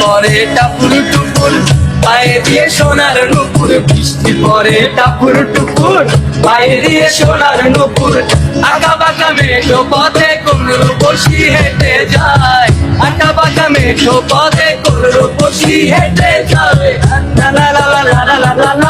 পরে টাপুর টুপুর পায়ে দিয়ে সোনার নুপুর বৃষ্টি পরে টাপুর টুপুর পায়ে দিয়ে সোনার নুপুর আঁকা বাঁকা মেঠো পথে কুমড়ো বসি হেঁটে যায় আঁকা বাঁকা মেঠো পথে কুমড়ো বসি হেঁটে যায় লা লা লা লা লা লা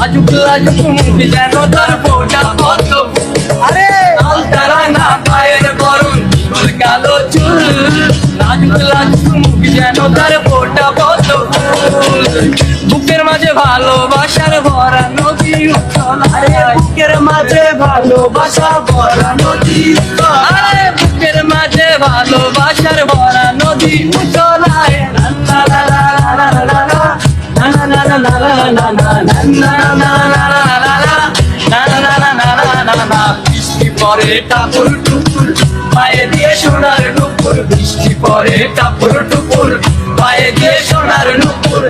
লাজুক লাজুক মুখ যেন তার ফোটা পদ্ম আরে গায়ের বরণ দ্বিগল কালো চুল লাজুক লাজুক মুখ যেন তার ফোটা পদ্ম বুকের মাঝে ভালোবাসার ভরা নদী আরে বুকের মাঝে ভালোবাসা ভরা নদী আরে বুকের মাঝে ভালোবাসার ভরা নদী উতলায় লা লা লা লা লা লা বৃষ্টি পরে টাপুর টুপুর, পায়ে দিয়ে সোনার নুপুর। বৃষ্টি পরে টাপুর টুপুর, পায়ে দিয়ে সোনার নুপুর।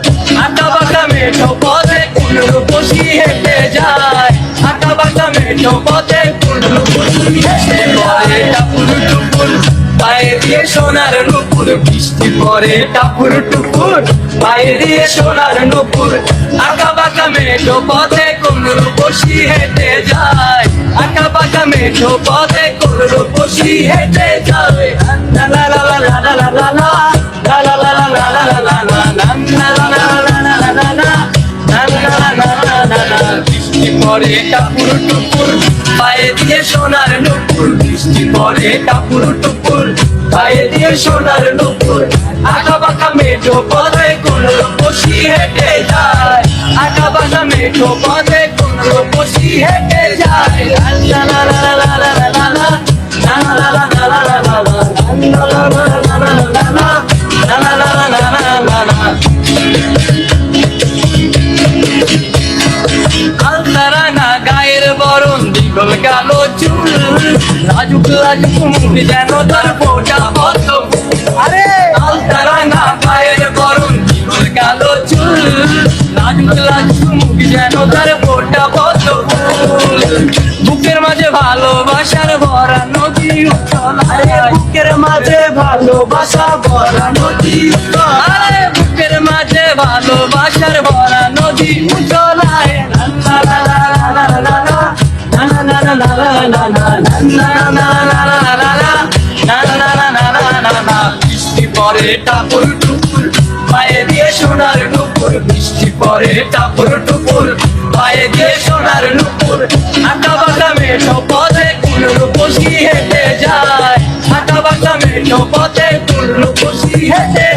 আঁকা বাঁকা মেঠো পথে কুনুর বসি হেঁটে যায়। আঁকা বাঁকা মেঠো পথে কুনুর বসি হেঁটে পরে টাপুর টুপুর পায়ে দিয়ে সোনার নুপুর বৃষ্টি পরে টাপুর টুপুর পায়ে দিয়ে সোনার নুপুর আঁকা বাঁকা মেঠো পথে কোমর বসি হেঁটে যায় আঁকা বাঁকা মেঠো পথে কোমর বসি হেঁটে যায় লা লা লা লা লা লা লা পরে টাপুর টুপুর পায়ে দিয়ে সোনার নুপুর। বৃষ্টি পরে টাপুর টুপুর পায়ে দিয়ে সোনার নুপুর। আঁকা বাঁকা মেঠো পদে কোন বসি হেঁটে যায়। আঁকা বাঁকা মেঠো পদে কোন বসি হেঁটে কালো চুল লাজুক লাজুক মুখ যেন তার ফোটা আরে গায়ের বরণ দ্বিগল কালো চুল লাজুক লাজুক মুখ যেন তার বুকের মাঝে ভালোবাসার ভরা নদী, বুকের মাঝে ভালোবাসা ভরা নদী বুকের মাঝে ভালোবাসার ভরা নদী উতলায় পরে টাপুর টুপুর, পায়ে দিয়ে সোনার নুপুর, বৃষ্টি পরে টাপুর টুপুর, পায়ে দিয়ে সোনার নুপুর, আটা বাটা মেঠো পথে কুল বসি হেঁটে যায়। আটা বাটা মেঠো পথে কুল বসি হেঁটে